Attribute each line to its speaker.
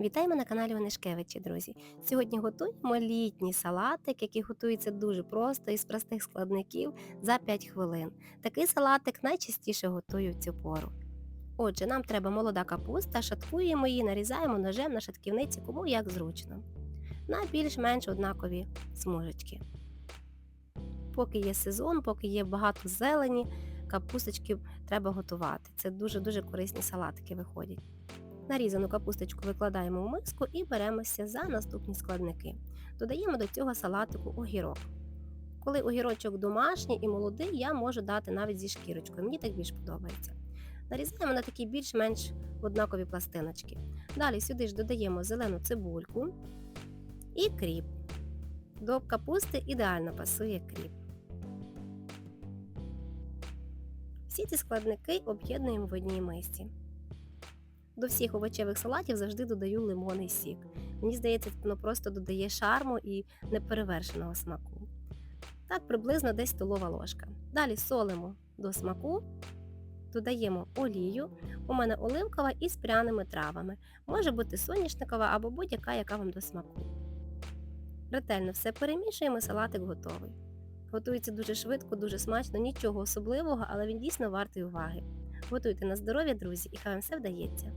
Speaker 1: Вітаємо на каналі Онишкевичі, друзі. Сьогодні готуємо літній салатик, який готується дуже просто із простих складників за 5 хвилин. Такий салатик найчастіше готую в цю пору. Отже, нам треба молода капуста, шаткуємо її, нарізаємо ножем на шатківниці, кому як зручно. На більш-менш однакові смужечки. Поки є сезон, поки є багато зелені, капусточки треба готувати. Це дуже-дуже корисні салатики виходять. Нарізану капусточку викладаємо в миску і беремося за наступні складники. Додаємо до цього салатику огірок. Коли огірочок домашній і молодий, я можу дати навіть зі шкірочкою. Мені так більш подобається. Нарізаємо на такі більш-менш однакові пластиночки. Далі сюди ж додаємо зелену цибульку і кріп. До капусти ідеально пасує кріп. Всі ці складники об'єднуємо в одній мисці. До всіх овочевих салатів завжди додаю лимонний сік. Мені здається, воно просто додає шарму і неперевершеного смаку. Так, приблизно десь столова ложка. Далі солимо до смаку, додаємо олію. У мене оливкова із пряними травами. Може бути соняшникова або будь-яка, яка вам до смаку. Ретельно все перемішуємо, і салатик готовий. Готується дуже швидко, дуже смачно, нічого особливого, але він дійсно вартий уваги. Готуйте на здоров'я, друзі, і хай вам все вдається.